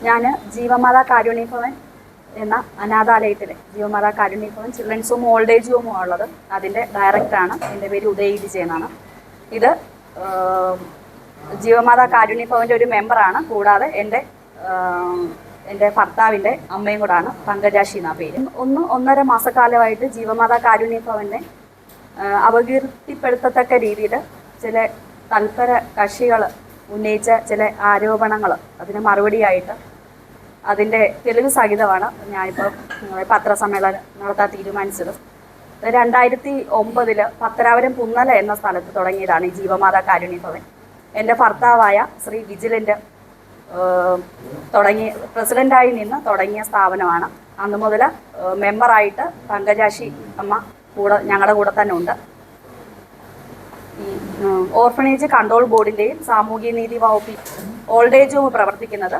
ഞാൻ ജീവമാതാ കാരുണ്യഭവൻ എന്ന അനാഥാലയത്തിലെ Jeevamatha Karunyabhavan children's home old age ഹോമും ഉള്ളത്. അതിന്റെ ഡയറക്ടറാണ് എന്റെ പേര് ഉദയ വിജയനാണ് ഇത് ജീവമാതാ കാരുണ്യ ഭവന്റെ ഒരു മെമ്പറാണ് കൂടാതെ എന്റെ എന്റെ ഭർത്താവിന്റെ അമ്മയും കൂടാണ് പങ്കജാഷി എന്ന പേര്. ഒന്ന് ഒന്നര മാസക്കാലമായിട്ട് ജീവമാതാ കാരുണ്യ ഭവനെ ആഹ്, അപകീർത്തിപ്പെടുത്തത്തക്ക രീതിയിൽ ചില തൽപര കക്ഷികൾ ഉന്നയിച്ച ചില ആരോപണങ്ങൾ അതിന് മറുപടിയായിട്ട് അതിന്റെ തെളിവ് സഹിതമാണ് ഞാനിപ്പോൾ പത്രസമ്മേളനം നടത്താൻ തീരുമാനിച്ചത്. രണ്ടായിരത്തി ഒമ്പതിൽ പത്തനാപുരം പുന്നല എന്ന സ്ഥലത്ത് തുടങ്ങിയതാണ് ഈ ജീവമാതാ കാരുണ്യ ഭവൻ. എന്റെ ഭർത്താവായ ശ്രീ വിജിലിന്റെ തുടങ്ങി പ്രസിഡന്റായി നിന്ന് തുടങ്ങിയ സ്ഥാപനമാണ്. അന്ന് മുതൽ മെമ്പറായിട്ട് പങ്കജാശി അമ്മ കൂടെ ഞങ്ങളുടെ കൂടെ തന്നെ ഉണ്ട്. ഈ ഓർഫനേജ് കൺട്രോൾ ബോർഡിന്റെയും സാമൂഹ്യനീതി വകുപ്പിൽ ഓൾഡ് ഏജ് ഹോം പ്രവർത്തിക്കുന്നത്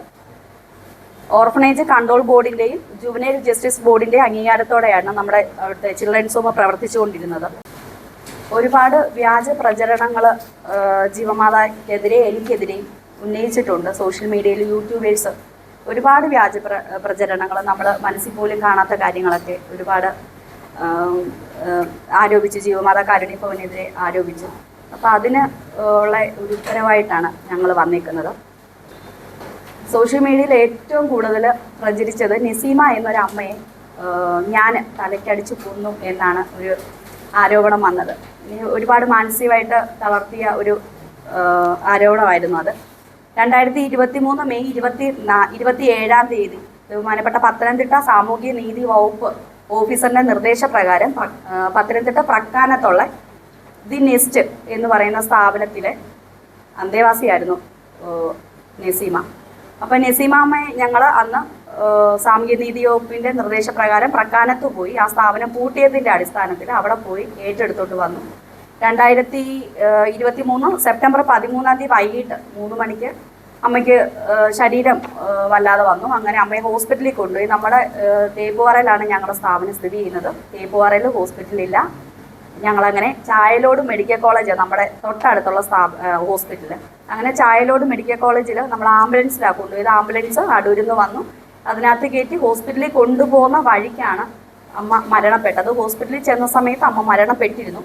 ഓർഫണേജ് കൺട്രോൾ ബോർഡിന്റെയും ജുവനൈൽ ജസ്റ്റിസ് ബോർഡിന്റെ അംഗീകാരത്തോടെയാണ് നമ്മുടെ അവിടുത്തെ ചിൽഡ്രൻസ് ഹോം പ്രവർത്തിച്ചുകൊണ്ടിരുന്നത്. ഒരുപാട് വ്യാജ പ്രചരണങ്ങൾ ജീവമാതാക്കെതിരെ എനിക്കെതിരെ ഉന്നയിച്ചിട്ടുണ്ട്. സോഷ്യൽ മീഡിയയിൽ യൂട്യൂബേഴ്സ് ഒരുപാട് വ്യാജ പ്ര പ്രചരണങ്ങൾ നമ്മൾ മനസ്സിൽ പോലും കാണാത്ത കാര്യങ്ങളൊക്കെ ഒരുപാട് ആരോപിച്ച് ജീവമാതാ കാരുണ്യ ഭവനെതിരെ ആരോപിച്ചു. അപ്പോൾ അതിന് ഉള്ള ഒരു ഉത്തരവായിട്ടാണ് ഞങ്ങൾ വന്നിരിക്കുന്നത് സോഷ്യൽ മീഡിയയിൽ ഏറ്റവും കൂടുതൽ പ്രചരിച്ചത് നിസീമ എന്നൊരു അമ്മയെ ഞാൻ തലയ്ക്കടിച്ച് കൊന്നു എന്നാണ് ഒരു ആരോപണം വന്നത്. ഒരുപാട് മാനസികമായിട്ട് തളർത്തിയ ഒരു ആരോപണമായിരുന്നു അത്. രണ്ടായിരത്തി ഇരുപത്തി മൂന്ന് മെയ് ഇരുപത്തി ഇരുപത്തി ഏഴാം തീയതി ബഹുമാനപ്പെട്ട പത്തനംതിട്ട സാമൂഹ്യ നീതി വകുപ്പ് ഓഫീസറിന്റെ നിർദ്ദേശപ്രകാരം പത്തനംതിട്ട പ്രക്കാനത്തുള്ള ദി നെസ്റ്റ് എന്ന് പറയുന്ന സ്ഥാപനത്തിലെ അന്തേവാസിയായിരുന്നു നസീമ. അപ്പം നസീമാമ്മയെ ഞങ്ങൾ അന്ന് സാമൂഹ്യ നീതി വകുപ്പിന്റെ നിർദ്ദേശപ്രകാരം പ്രക്കാനത്ത് പോയി. ആ സ്ഥാപനം പൂട്ടിയതിന്റെ അടിസ്ഥാനത്തിൽ അവിടെ പോയി ഏറ്റെടുത്തോട്ട് വന്നു. രണ്ടായിരത്തി ഇരുപത്തി മൂന്ന് സെപ്റ്റംബർ പതിമൂന്നാം തീയതി വൈകിട്ട് മൂന്ന് മണിക്ക് അമ്മയ്ക്ക് ശരീരം വല്ലാതെ വന്നു. അങ്ങനെ അമ്മയെ ഹോസ്പിറ്റലിൽ കൊണ്ടുപോയി. നമ്മുടെ തേപ്പുവാറയിലാണ് ഞങ്ങളുടെ സ്ഥാപനം സ്ഥിതി ചെയ്യുന്നത്. തേപ്പുവാറയിൽ ഹോസ്പിറ്റലില്ല. ഞങ്ങളങ്ങനെ ചായലോട് മെഡിക്കൽ കോളേജ് നമ്മുടെ തൊട്ടടുത്തുള്ള സ്ഥാപ ഹോസ്പിറ്റൽ അങ്ങനെ ചായലോട് മെഡിക്കൽ കോളേജിൽ നമ്മൾ ആംബുലൻസിലാണ് കൊണ്ടുപോയത്. ആംബുലൻസ് അടൂരിൽ നിന്ന് വന്നു. അതിനകത്ത് കയറ്റി ഹോസ്പിറ്റലിൽ കൊണ്ടുപോകുന്ന വഴിക്കാണ് അമ്മ മരണപ്പെട്ടത്. ഹോസ്പിറ്റലിൽ ചെന്ന സമയത്ത് അമ്മ മരണപ്പെട്ടിരുന്നു.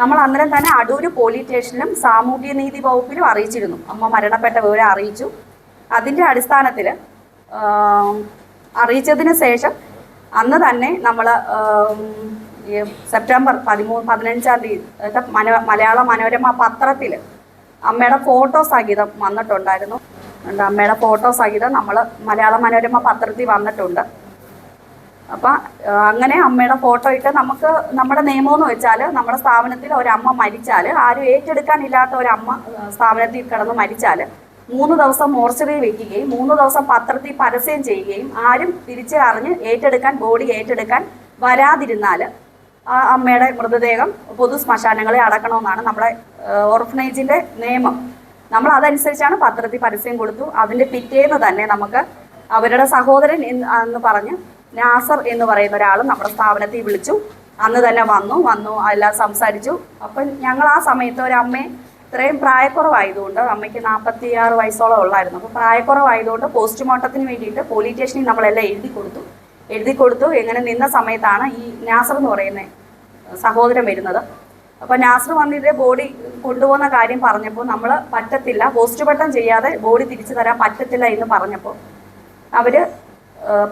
നമ്മൾ അന്നേരം തന്നെ അടൂർ പോലീസ് സ്റ്റേഷനിലും സാമൂഹ്യ നീതി വകുപ്പിലും അറിയിച്ചിരുന്നു. അമ്മ മരണപ്പെട്ട വിവരം അറിയിച്ചു. അതിന്റെ അടിസ്ഥാനത്തിൽ അറിയിച്ചതിന് ശേഷം അന്ന് തന്നെ നമ്മൾ സെപ്റ്റംബർ പതിമൂന്ന് പതിനഞ്ചാം തീയതി മലയാള മനോരമ പത്രത്തിൽ അമ്മയുടെ ഫോട്ടോ സഹിതം വന്നിട്ടുണ്ടായിരുന്നു. അമ്മയുടെ ഫോട്ടോ സഹിതം നമ്മൾ മലയാള മനോരമ പത്രത്തിൽ വന്നിട്ടുണ്ട്. അപ്പം അങ്ങനെ അമ്മയുടെ ഫോട്ടോ ഇട്ട് നമുക്ക് നമ്മുടെ നിയമം എന്ന് വെച്ചാൽ നമ്മുടെ സ്ഥാപനത്തിൽ ഒരമ്മ മരിച്ചാൽ ആരും ഏറ്റെടുക്കാനില്ലാത്ത ഒരമ്മ സ്ഥാപനത്തിൽ കിടന്ന് മരിച്ചാൽ മൂന്ന് ദിവസം മോർച്ചറി വെക്കുകയും മൂന്ന് ദിവസം പത്രത്തിൽ പരസ്യം ചെയ്യുകയും ആരും തിരിച്ചറിഞ്ഞ് ഏറ്റെടുക്കാൻ ബോഡി ഏറ്റെടുക്കാൻ വരാതിരുന്നാൽ ആ അമ്മയുടെ മൃതദേഹം പൊതു ശ്മശാനങ്ങളെ അടക്കണമെന്നാണ് നമ്മുടെ ഓർഫനേജിന്റെ നിയമം. നമ്മൾ അതനുസരിച്ചാണ് പത്രത്തിൽ പരസ്യം കൊടുത്തു. അതിന്റെ പിറ്റേന്ന് തന്നെ നമുക്ക് അവരുടെ സഹോദരൻ എന്ന് പറഞ്ഞ് നാസർ എന്ന് പറയുന്ന ഒരാൾ നമ്മുടെ സ്ഥാപനത്തിൽ വിളിച്ചു. അന്ന് തന്നെ വന്നു വന്നു എല്ലാം സംസാരിച്ചു. അപ്പം ഞങ്ങൾ ആ സമയത്ത് ഒരു അമ്മയെ ഇത്രയും പ്രായക്കുറവായതുകൊണ്ട് അമ്മയ്ക്ക് നാൽപ്പത്തി ആറ് വയസ്സോളം ഉള്ളായിരുന്നു. അപ്പോൾ പ്രായക്കുറവായതുകൊണ്ട് പോസ്റ്റ്മോർട്ടത്തിന് വേണ്ടിയിട്ട് പോലീസ് സ്റ്റേഷനിൽ നമ്മളെല്ലാം എഴുതി കൊടുത്തു. എഴുതി കൊടുത്തു. എങ്ങനെ നിന്ന സമയത്താണ് ഈ നാസർ എന്ന് പറയുന്ന സഹോദരൻ വരുന്നത്. അപ്പോൾ നാസർ വന്നിട്ട് ബോഡി കൊണ്ടുപോകുന്ന കാര്യം പറഞ്ഞപ്പോൾ നമ്മൾ പറ്റത്തില്ല പോസ്റ്റ്മോർട്ടം ചെയ്യാതെ ബോഡി തിരിച്ചു തരാൻ പറ്റത്തില്ല എന്ന് പറഞ്ഞപ്പോൾ അവർ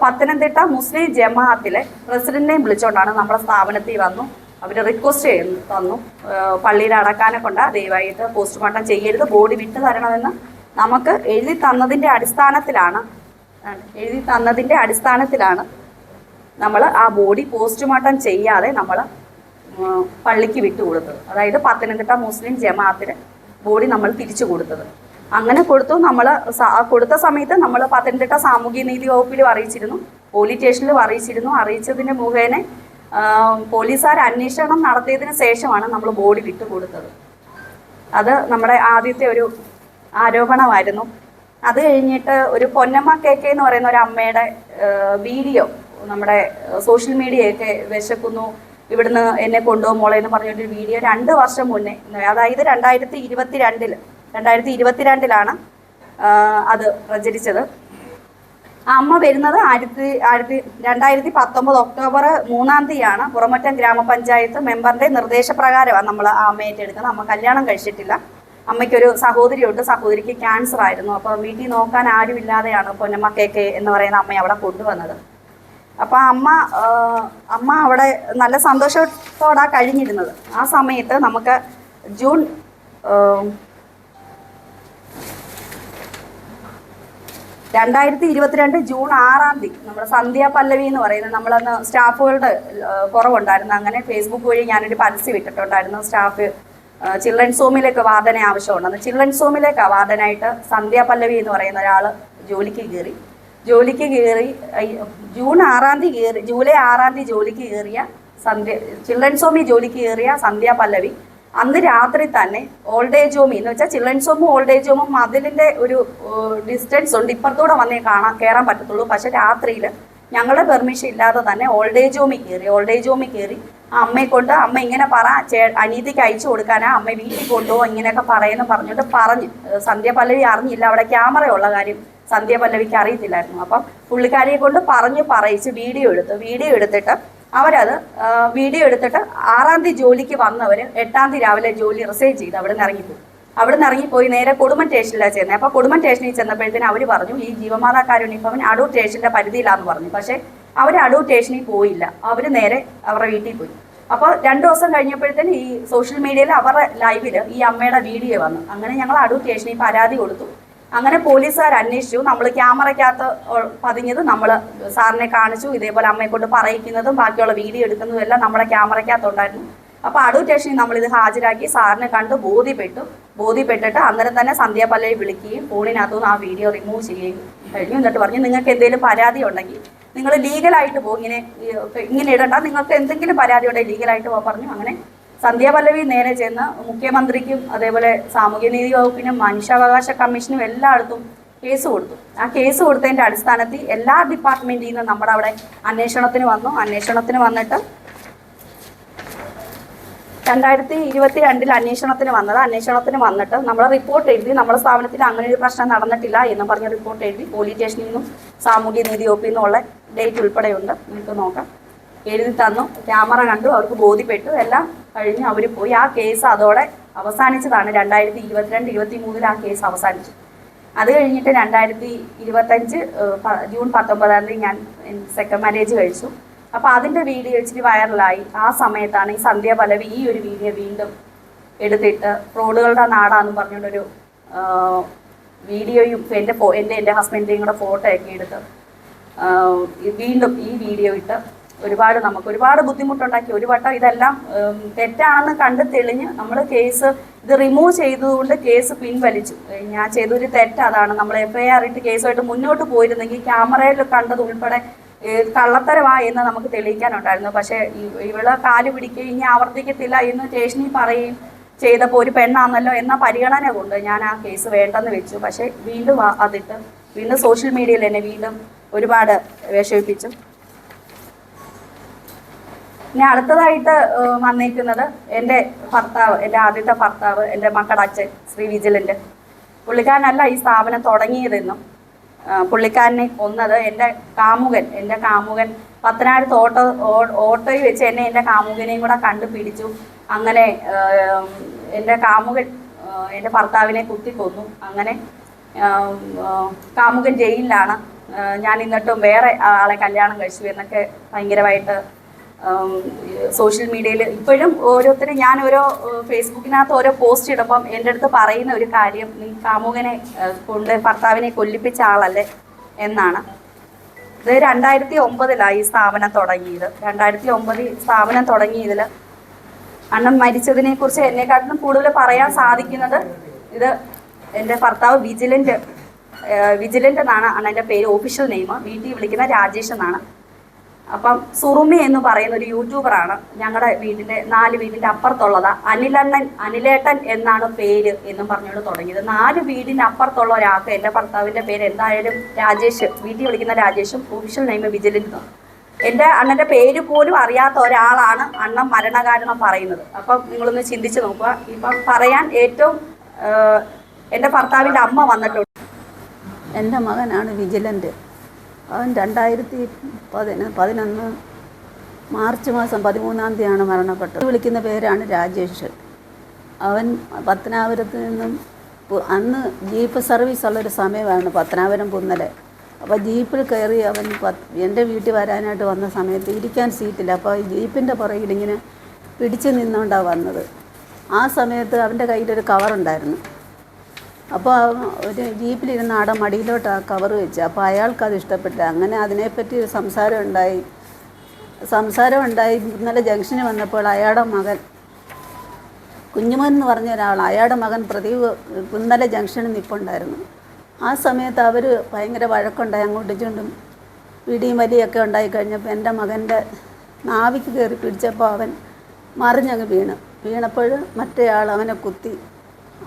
പത്തനംതിട്ട മുസ്ലിം ജമാഅത്തിലെ പ്രസിഡന്റിനെയും വിളിച്ചുകൊണ്ടാണ് നമ്മുടെ സ്ഥാപനത്തിൽ വന്നു. അവർ റിക്വസ്റ്റ് ചെയ്യുന്നു തന്നു. പള്ളിയിൽ അടക്കാനെ കൊണ്ട് ദയവായിട്ട് പോസ്റ്റ്മോർട്ടം ചെയ്യരുത് ബോഡി വിട്ടു തരണമെന്ന് നമുക്ക് എഴുതി തന്നതിന്റെ അടിസ്ഥാനത്തിലാണ് എഴുതി തന്നതിന്റെ അടിസ്ഥാനത്തിലാണ് നമ്മൾ ആ ബോഡി പോസ്റ്റ്മോർട്ടം ചെയ്യാതെ നമ്മൾ പള്ളിക്ക് വിട്ടുകൊടുത്തത്. അതായത് പത്തനംതിട്ട മുസ്ലിം ജമാഅത്തിന് ബോഡി നമ്മൾ തിരിച്ചു കൊടുത്തത്. അങ്ങനെ കൊടുത്തു. നമ്മൾ കൊടുത്ത സമയത്ത് നമ്മൾ പത്തനംതിട്ട സാമൂഹ്യ നീതി വകുപ്പിലും അറിയിച്ചിരുന്നു. പോലീസ് സ്റ്റേഷനിലും അറിയിച്ചിരുന്നു. അറിയിച്ചതിന് മുഖേന പോലീസുകാർ അന്വേഷണം നടത്തിയതിന് ശേഷമാണ് നമ്മൾ ബോഡി വിട്ടുകൊടുത്തത്. അത് നമ്മുടെ ആദ്യത്തെ ഒരു ആരോപണമായിരുന്നു. അത് കഴിഞ്ഞിട്ട് ഒരു പൊന്നമ്മ കെ കെ എന്ന് പറയുന്ന ഒരു അമ്മയുടെ വീഡിയോ നമ്മുടെ സോഷ്യൽ മീഡിയയൊക്കെ വിശക്കുന്നു. ഇവിടുന്ന് എന്നെ കൊണ്ടുപോകും മോളെ എന്ന് പറഞ്ഞൊരു വീഡിയോ രണ്ട് വർഷം മുന്നേ അതായത് രണ്ടായിരത്തി ഇരുപത്തി രണ്ടിൽ രണ്ടായിരത്തി ഇരുപത്തിരണ്ടിലാണ് അത് പ്രചരിച്ചത്. ആ അമ്മ വരുന്നത് ആയിരത്തി ആയിരത്തി രണ്ടായിരത്തി പത്തൊമ്പത് ഒക്ടോബർ മൂന്നാം തീയതിയാണ്. പുറമറ്റം ഗ്രാമപഞ്ചായത്ത് മെമ്പറിന്റെ നിർദ്ദേശപ്രകാരമാണ് നമ്മൾ ആ അമ്മയെ ഏറ്റെടുക്കുന്നത്. അമ്മ കല്യാണം കഴിച്ചിട്ടില്ല. അമ്മയ്ക്കൊരു സഹോദരിയുണ്ട്. സഹോദരിക്ക് ക്യാൻസർ ആയിരുന്നു. അപ്പോൾ വീട്ടിൽ നോക്കാൻ ആരുമില്ലാതെയാണ് പൊന്നമ്മ കെ കെ എന്ന് പറയുന്ന അമ്മയെ അവിടെ കൊണ്ടുവന്നത്. അപ്പോൾ അമ്മ അമ്മ അവിടെ നല്ല സന്തോഷത്തോടാ കഴിഞ്ഞിരുന്നത്. ആ സമയത്ത് നമുക്ക് ജൂൺ രണ്ടായിരത്തി ഇരുപത്തിരണ്ട് ജൂൺ ആറാം തീയതി നമ്മുടെ സന്ധ്യ പല്ലവി എന്ന് പറയുന്നത് നമ്മളന്ന് സ്റ്റാഫുകളുടെ കുറവുണ്ടായിരുന്നു. അങ്ങനെ ഫേസ്ബുക്ക് വഴി ഞാനൊരു പരസ്യം ഇട്ടിട്ടുണ്ടായിരുന്നു. സ്റ്റാഫ് ചിൽഡ്രൻസ് ഹോമിലേക്ക് വാർഡനെ ആവശ്യമുണ്ടെന്ന് ചിൽഡ്രൻസ് ഹോമിലേക്ക് വാർഡനായിട്ട് സന്ധ്യ പല്ലവി എന്ന് പറയുന്ന ഒരാൾ ജോലിക്ക് കയറി. ജോലിക്ക് കയറി ജൂൺ ആറാം തീയതി കയറി ജൂലൈ ആറാം തീയതി ജോലിക്ക് കയറിയ സന്ധ്യ ചിൽഡ്രൻസ് ഹോമിൽ ജോലിക്ക് കയറിയ സന്ധ്യ പല്ലവി. അന്ന് രാത്രി തന്നെ ഓൾഡ് ഏജ് ഹോമിൽ എന്ന് വെച്ചാൽ ചിൽഡ്രൻസ് ഹോമും ഓൾഡ് ഏജ് ഹോമും മതിലിന്റെ ഒരു ഡിസ്റ്റൻസ് ഉണ്ട്. ഇപ്പുറത്തൂടെ വന്നേ കാണാൻ കയറാൻ പറ്റത്തുള്ളൂ. പക്ഷെ രാത്രിയിൽ ഞങ്ങളുടെ പെർമിഷൻ ഇല്ലാതെ തന്നെ ഓൾഡ് ഏജ് ഹോമിൽ കയറി ഓൾഡ് ഏജ് ഹോമിൽ കയറി ആ അമ്മയെ കൊണ്ട് അമ്മ ഇങ്ങനെ പറ ചേ അനീതിക്ക് അയച്ചു കൊടുക്കാനാ അമ്മ വീട്ടിൽ കൊണ്ടുപോകും ഇങ്ങനെയൊക്കെ പറയുന്നു പറഞ്ഞിട്ട് പറഞ്ഞു സന്ധ്യ പല്ലവി അറിഞ്ഞില്ല. അവിടെ ക്യാമറ ഉള്ള കാര്യം സന്ധ്യ പല്ലവിക്ക് അറിയത്തില്ലായിരുന്നു. അപ്പം പുള്ളിക്കാരിയെ കൊണ്ട് പറഞ്ഞു പറയിച്ച് വീഡിയോ എടുത്തു. വീഡിയോ എടുത്തിട്ട് അവരത് വീഡിയോ എടുത്തിട്ട് ആറാം തീയതി ജോലിക്ക് വന്നവർ എട്ടാം തീയതി രാവിലെ ജോലി റിസൈൻ ചെയ്ത് അവിടെ നിന്ന് ഇറങ്ങിപ്പോയി. അവിടെ നിന്ന് ഇറങ്ങിപ്പോയി നേരെ കുടുംബ സ്റ്റേഷനിലാണ് ചെന്നത് അപ്പോൾ കുടുംബ സ്റ്റേഷനിൽ ചെന്നപ്പോഴത്തേന് അവർ പറഞ്ഞു ഈ ജീവമാതാ കാരുണ്യ ഭവൻ അടൂർ സ്റ്റേഷന്റെ പരിധിയിലാന്ന് പറഞ്ഞു. പക്ഷേ അവർ അടൂർ സ്റ്റേഷനിൽ പോയില്ല. അവർ നേരെ അവരുടെ വീട്ടിൽ പോയി. അപ്പോൾ രണ്ടു ദിവസം കഴിഞ്ഞപ്പോഴത്തേന് ഈ സോഷ്യൽ മീഡിയയിൽ അവരുടെ ലൈവിൽ ഈ അമ്മയുടെ വീഡിയോ വന്നു. അങ്ങനെ ഞങ്ങൾ അടൂർ സ്റ്റേഷനിൽ പരാതി കൊടുത്തു. അങ്ങനെ പോലീസുകാർ അന്വേഷിച്ചു. നമ്മൾ ക്യാമറയ്ക്കകത്ത് പതിഞ്ഞത് നമ്മൾ സാറിനെ കാണിച്ചു. ഇതേപോലെ അമ്മയെ കൊണ്ട് പറയിക്കുന്നതും ബാക്കിയുള്ള വീഡിയോ എടുക്കുന്നതും എല്ലാം നമ്മളെ ക്യാമറയ്ക്കകത്ത് ഉണ്ടായിരുന്നു അപ്പോൾ അടൂർ സ്റ്റേഷനിൽ ഇത് ഹാജരാക്കി സാറിനെ കണ്ട് ബോധ്യപ്പെട്ടു. ബോധ്യപ്പെട്ടിട്ട് അന്നേരം തന്നെ സന്ധ്യ പല്ലവി വിളിക്കുകയും ഫോണിനകത്തുനിന്ന് ആ വീഡിയോ റിമൂവ് ചെയ്യുകയും കഴിഞ്ഞു. എന്നിട്ട് പറഞ്ഞു നിങ്ങൾക്ക് എന്തെങ്കിലും പരാതി ഉണ്ടെങ്കിൽ നിങ്ങൾ ലീഗലായിട്ട് പോകും ഇങ്ങനെ ഇങ്ങനെ ഇടണ്ട. നിങ്ങൾക്ക് എന്തെങ്കിലും പരാതി ഉണ്ടെങ്കിൽ ലീഗലായിട്ട് പോകാൻ പറഞ്ഞു. അങ്ങനെ സന്ധ്യ പല്ലവി നേരെ ചെന്ന് മുഖ്യമന്ത്രിക്കും അതേപോലെ സാമൂഹ്യനീതി വകുപ്പിനും മനുഷ്യാവകാശ കമ്മീഷനും എല്ലായിടത്തും കേസ് കൊടുത്തു. ആ കേസ് കൊടുത്തതിന്റെ അടിസ്ഥാനത്തിൽ എല്ലാ ഡിപ്പാർട്ട്മെന്റിൽ നിന്നും നമ്മുടെ അവിടെ അന്വേഷണത്തിന് വന്നു. അന്വേഷണത്തിന് വന്നിട്ട് രണ്ടായിരത്തി ഇരുപത്തി രണ്ടിൽ അന്വേഷണത്തിന് വന്നത്. അന്വേഷണത്തിന് വന്നിട്ട് നമ്മൾ റിപ്പോർട്ട് എഴുതി നമ്മുടെ സ്ഥാപനത്തിൽ അങ്ങനെ ഒരു പ്രശ്നം നടന്നിട്ടില്ല എന്ന് പറഞ്ഞ റിപ്പോർട്ട് എഴുതി. പോലീസ് സ്റ്റേഷനിൽ നിന്നും സാമൂഹ്യ നീതി വകുപ്പിൽ നിന്നുള്ള ഡേറ്റ് ഉൾപ്പെടെയുണ്ട്. നിങ്ങൾക്ക് നോക്കാം. എഴുതി തന്നു. ക്യാമറ കണ്ടു അവർക്ക് ബോധ്യപ്പെട്ടു. എല്ലാം കഴിഞ്ഞ് അവർ പോയി. ആ കേസ് അതോടെ അവസാനിച്ചതാണ്. രണ്ടായിരത്തി ഇരുപത്തിരണ്ട് ഇരുപത്തി മൂന്നിൽ ആ കേസ് അവസാനിച്ചു. അത് കഴിഞ്ഞിട്ട് രണ്ടായിരത്തി ഇരുപത്തഞ്ച് ജൂൺ പത്തൊമ്പതാം തീയതി ഞാൻ സെക്കൻഡ് മാരേജ് കഴിച്ചു. അപ്പോൾ അതിന്റെ വീഡിയോ ഇച്ചിരി വൈറലായി. ആ സമയത്താണ് ഈ സന്ധ്യ പലവി ഈ ഒരു വീഡിയോ വീണ്ടും എടുത്തിട്ട് റോഡുകളുടെ നാടാന്ന് പറഞ്ഞുകൊണ്ടൊരു വീഡിയോയും എന്റെ എന്റെ എന്റെ ഹസ്ബൻഡിന്റെയും കൂടെ ഫോട്ടോയൊക്കെ എടുത്ത് വീണ്ടും ഈ വീഡിയോ ഇട്ട് ഒരുപാട് നമുക്ക് ഒരുപാട് ബുദ്ധിമുട്ടുണ്ടാക്കി. ഒരു വട്ടം ഇതെല്ലാം തെറ്റാണെന്ന് കണ്ട് തെളിഞ്ഞ് നമ്മൾ കേസ് ഇത് റിമൂവ് ചെയ്തതുകൊണ്ട് കേസ് പിൻവലിച്ചു. ഞാൻ ചെയ്തൊരു തെറ്റ് അതാണ്. നമ്മൾ എഫ് ഐ ആർ ഇട്ട് കേസുമായിട്ട് മുന്നോട്ട് പോയിരുന്നെങ്കിൽ ക്യാമറയിൽ കണ്ടത് ഉൾപ്പെടെ കള്ളത്തരമായി എന്ന് നമുക്ക് തെളിയിക്കാനുണ്ടായിരുന്നു. പക്ഷേ ഇവൾ കാൽ പിടിക്കുകയും ഇനി ആവർത്തിക്കത്തില്ല എന്ന് സ്റ്റേഷനിൽ പറയും ചെയ്തപ്പോൾ ഒരു പെണ്ണാണല്ലോ എന്ന പരിഗണന കൊണ്ട് ഞാൻ ആ കേസ് വേണ്ടെന്ന് വെച്ചു. പക്ഷേ വീണ്ടും അതിട്ട് വീണ്ടും സോഷ്യൽ മീഡിയയിൽ എന്നെ വീണ്ടും ഒരുപാട് വിഷമിപ്പിച്ചു. ഇനി അടുത്തതായിട്ട് വന്നിരിക്കുന്നത് എന്റെ ഭർത്താവ് എന്റെ ആദ്യത്തെ ഭർത്താവ് എന്റെ മക്കളുടെ അച്ഛൻ ശ്രീ വിജിലന്റ്. പുള്ളിക്കാരനല്ല ഈ സ്ഥാപനം തുടങ്ങിയതെന്നും പുള്ളിക്കാരനെ കൊന്നത് എന്റെ കാമുകൻ എന്റെ കാമുകൻ പത്തനായിരത്ത് ഓട്ടോ ഓട്ടോയിൽ വെച്ച് എന്നെ എന്റെ കാമുകനെയും കൂടെ കണ്ടുപിടിച്ചു അങ്ങനെ എന്റെ കാമുകൻ എന്റെ ഭർത്താവിനെ കുത്തിക്കൊന്നു. അങ്ങനെ കാമുകൻ ജയിലിലാണ്. ഞാൻ എന്നിട്ടും വേറെ ആളെ കല്യാണം കഴിച്ചു എന്നൊക്കെ ഭയങ്കരമായിട്ട് സോഷ്യൽ മീഡിയയിൽ ഇപ്പോഴും ഓരോരുത്തരും ഞാൻ ഓരോ ഫേസ്ബുക്കിനകത്ത് ഓരോ പോസ്റ്റ് ഇടുമ്പം എന്റെ അടുത്ത് പറയുന്ന ഒരു കാര്യം നീ കാമുകനെ കൊണ്ട് ഭർത്താവിനെ കൊല്ലിപ്പിച്ച ആളല്ലേ? എന്നാണ്. ഇത് രണ്ടായിരത്തി ഒമ്പതിലാണ് ഈ സ്ഥാപനം തുടങ്ങിയത്. രണ്ടായിരത്തി ഒമ്പതിൽ സ്ഥാപനം തുടങ്ങിയതിൽ അണ്ണൻ മരിച്ചതിനെ കുറിച്ച് എന്നെക്കാട്ടിലും കൂടുതൽ പറയാൻ സാധിക്കുന്നത് ഇത് എന്റെ ഭർത്താവ് വിജിലന്റ് വിജിലന്റ് എന്നാണ് അണ്ണന്റെ പേര് ഓഫീഷ്യൽ നെയിം വീട്ടിൽ വിളിക്കുന്ന രാജേഷ് എന്നാണ്. അപ്പം സുറുമി എന്ന് പറയുന്ന ഒരു യൂട്യൂബറാണ് ഞങ്ങളുടെ വീടിന്റെ നാല് വീടിന്റെ അപ്പുറത്തുള്ളതാ. അനിലണ്ണൻ അനിലേട്ടൻ എന്നാണ് പേര് എന്നും പറഞ്ഞുകൊണ്ട് തുടങ്ങിയത്. നാല് വീടിന്റെ അപ്പുറത്തുള്ള ഒരാൾക്ക് എന്റെ ഭർത്താവിന്റെ പേര് എന്തായാലും രാജേഷ് വീട്ടിൽ വിളിക്കുന്ന രാജേഷും ഒഫീഷ്യൽ നെയിം വിജിലന്റ് എന്റെ അണ്ണന്റെ പേര് പോലും അറിയാത്ത ഒരാളാണ് അണ്ണൻ മരണകാരണം പറയുന്നത്. അപ്പം നിങ്ങളൊന്ന് ചിന്തിച്ചു നോക്കുക. ഇപ്പം പറയാൻ ഏറ്റവും എന്റെ എന്റെ ഭർത്താവിന്റെ അമ്മ വന്നിട്ടുണ്ട്. എന്റെ മകനാണ് വിജിലന്റ് അവൻ രണ്ടായിരത്തി പതിന പതിനൊന്ന് മാർച്ച് മാസം പതിമൂന്നാം തീയതിയാണ് മരണപ്പെട്ടത്. വിളിക്കുന്ന പേരാണ് രാജേഷ്. അവൻ പത്തനാപുരത്ത് നിന്നും അന്ന് ജീപ്പ് സർവീസ് ഉള്ളൊരു സമയമാണ് പത്തനാപുരം പുന്നലെ. അപ്പോൾ ജീപ്പിൽ കയറി അവൻ എന്റെ വീട്ടിൽ വരാനായിട്ട് വന്ന സമയത്ത് ഇരിക്കാൻ സീറ്റില്ല. അപ്പോൾ ഈ ജീപ്പിന്റെ പുറകിൽ ഇങ്ങനെ പിടിച്ചു നിന്നുകൊണ്ടാണ് വന്നത്. ആ സമയത്ത് അവന്റെ കയ്യിലൊരു കവറുണ്ടായിരുന്നു. അപ്പോൾ ഒരു ജീപ്പിലിരുന്ന് ആടെ മടിയിലോട്ട് ആ കവർ വെച്ച്. അപ്പോൾ അയാൾക്ക് അത് ഇഷ്ടപ്പെട്ടു. അങ്ങനെ അതിനെപ്പറ്റി ഒരു സംസാരം ഉണ്ടായി. സംസാരം ഉണ്ടായി. ഇന്നലെ ജംഗ്ഷന് വന്നപ്പോൾ അയാളുടെ മകൻ കുഞ്ഞുമോൻ എന്ന് പറഞ്ഞ ഒരാൾ അയാളുടെ മകൻ പ്രദീപ് ഇന്നലെ ജംഗ്ഷനിൽ നിൽപ്പുണ്ടായിരുന്നു ആ സമയത്ത് അവർ ഭയങ്കര വഴക്കുണ്ടായി. അങ്ങോട്ടും ചുണ്ടും പിടിയും വലിയൊക്കെ ഉണ്ടായി കഴിഞ്ഞപ്പോൾ എന്റെ മകന്റെ നാവിക്ക് കയറി പിടിച്ചപ്പോൾ അവൻ മറിഞ്ഞങ്ങ് വീണ്. വീണപ്പോൾ മറ്റേയാൾ അവനെ കുത്തി.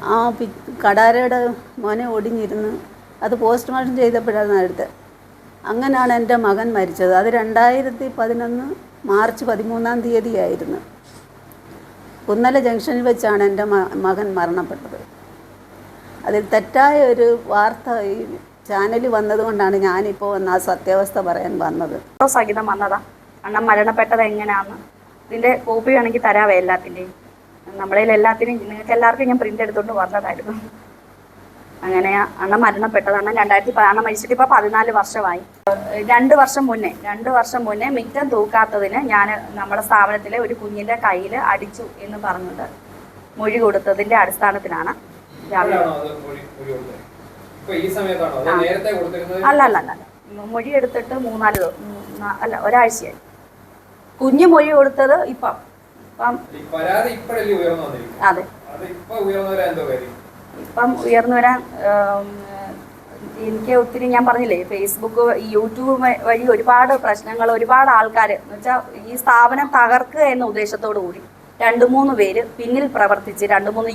ആ പി കടാരയുടെ മോനെ ഒടിഞ്ഞിരുന്ന് അത് പോസ്റ്റ്മോർട്ടം ചെയ്തപ്പോഴാണ് എടുത്തത്. അങ്ങനെയാണ് എന്റെ മകൻ മരിച്ചത്. അത് രണ്ടായിരത്തി പതിനൊന്ന് മാർച്ച് പതിമൂന്നാം തീയതിയായിരുന്നു. കുന്നല ജംഗ്ഷനിൽ വെച്ചാണ് എന്റെ മകൻ മരണപ്പെട്ടത്. അതിൽ തെറ്റായ ഒരു വാർത്ത ഈ ചാനലിൽ വന്നതുകൊണ്ടാണ് ഞാനിപ്പോൾ വന്ന് ആ സത്യാവസ്ഥ പറയാൻ വന്നത്. സഹിതം വന്നതാ. അണ്ണൻ മരണപ്പെട്ടത് എങ്ങനെയാന്ന്. ഇതിന്റെ കോപ്പി വേണമെങ്കിൽ തരാവേ എല്ലാത്തിന്റെയും. നമ്മളതിൽ എല്ലാത്തിനും നിങ്ങൾക്ക് എല്ലാവർക്കും ഞാൻ പ്രിന്റ് എടുത്തോണ്ട് വന്നതായിരുന്നു. അങ്ങനെ അണ്ണ മരണപ്പെട്ടത്. അണ്ണ രണ്ടായിരത്തി അണ്ണ മരിച്ചിട്ട് ഇപ്പൊ പതിനാല് വർഷമായി. രണ്ട് വർഷം മുന്നേ രണ്ട് വർഷം മുന്നേ മിറ്റം തൂക്കാത്തതിന് ഞാൻ നമ്മുടെ സ്ഥാപനത്തിലെ ഒരു കുഞ്ഞിന്റെ കയ്യിൽ അടിച്ചു എന്ന് പറഞ്ഞത് മൊഴി കൊടുത്തതിന്റെ അടിസ്ഥാനത്തിലാണ് അല്ല അല്ല അല്ല. മൊഴി എടുത്തിട്ട് മൂന്നാൽ അല്ല ഒരാഴ്ചയായി. കുഞ്ഞു മൊഴി കൊടുത്തത് ഇപ്പം. അതെ. ഇപ്പൊ ഉയർന്നു വരാൻ എനിക്ക് ഒത്തിരി ഞാൻ പറഞ്ഞില്ലേ ഫേസ്ബുക്ക് യൂട്യൂബ് വഴി ഒരുപാട് പ്രശ്നങ്ങൾ ഒരുപാട് ആൾക്കാർ എന്ന് വെച്ചാൽ ഈ സ്ഥാപനം തകർക്കുക എന്ന ഉദ്ദേശത്തോടു കൂടി രണ്ട് മൂന്ന് പേര് പിന്നിൽ പ്രവർത്തിച്ച് രണ്ട് മൂന്ന്